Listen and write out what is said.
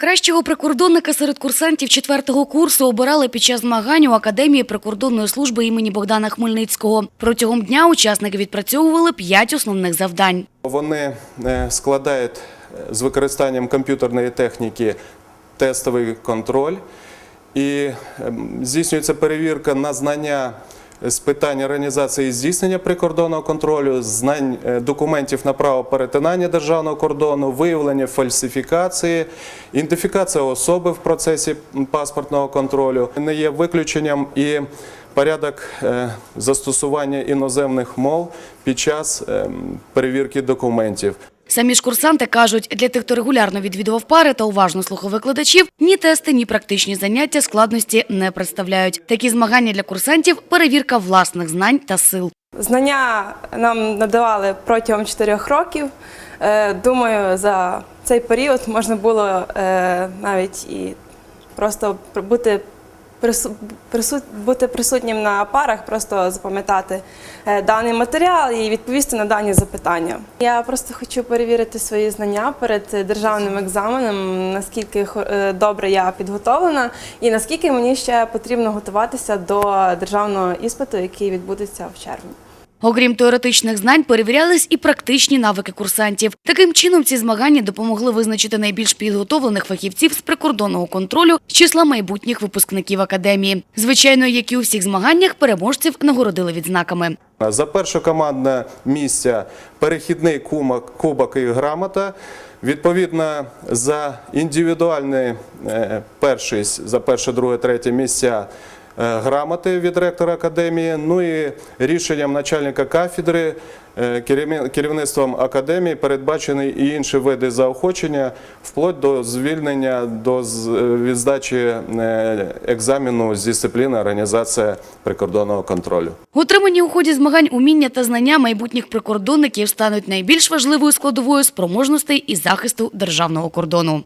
Кращого прикордонника серед курсантів четвертого курсу обирали під час змагань у Академії прикордонної служби імені Богдана Хмельницького. Протягом дня учасники відпрацьовували п'ять основних завдань. Вони е, складають е, з використанням комп'ютерної техніки тестовий контроль і ем, здійснюється перевірка на знання з питань організації і здійснення прикордонного контролю, знань е, документів на право перетинання державного кордону, виявлення фальсифікації, ідентифікація особи в процесі паспортного контролю. Не є виключенням і порядок е, застосування іноземних мов під час ем, перевірки документів. Самі ж курсанти кажуть, для тих, хто регулярно відвідував пари та уважно слухав викладачів, ні тести, ні практичні заняття складності не представляють. Такі змагання для курсантів перевірка власних знань та сил. Знання нам надавали протягом 4 років. Е, Думаю, за цей період можна було е, навіть і просто бути присут- бути присутнім на парах, просто запам'ятати е, даний матеріал і відповісти на дані запитання. Я просто хочу перевірити свої знання перед державним екзаменом, наскільки е, добре я підготовлена, і наскільки мені ще потрібно готуватися до державного іспиту, який відбудеться в червні. Окрім теоретичних знань, перевірялись і практичні навики курсантів. Таким чином, ці змагання допомогли визначити найбільш підготовлених фахівців з прикордонного контролю з числа майбутніх випускників академії. Звичайно, як і у всіх змаганнях, переможців нагородили відзнаками. За перше командне місце перехідний кумок, кубок і грамота. Відповідно, за індивідуальний е, першість, за перше, друге, третє місця грамоти від ректора академії. Ну і рішенням начальника кафедри, е, керівництвом академії передбачені і інші види заохочення, вплоть до звільнення до е, екзамену з дисципліни організація прикордонного контролю. Отримані у ході змагань уміння та знання майбутніх прикордонників стануть найбільш важливою складовою спроможностей і захисту державного кордону.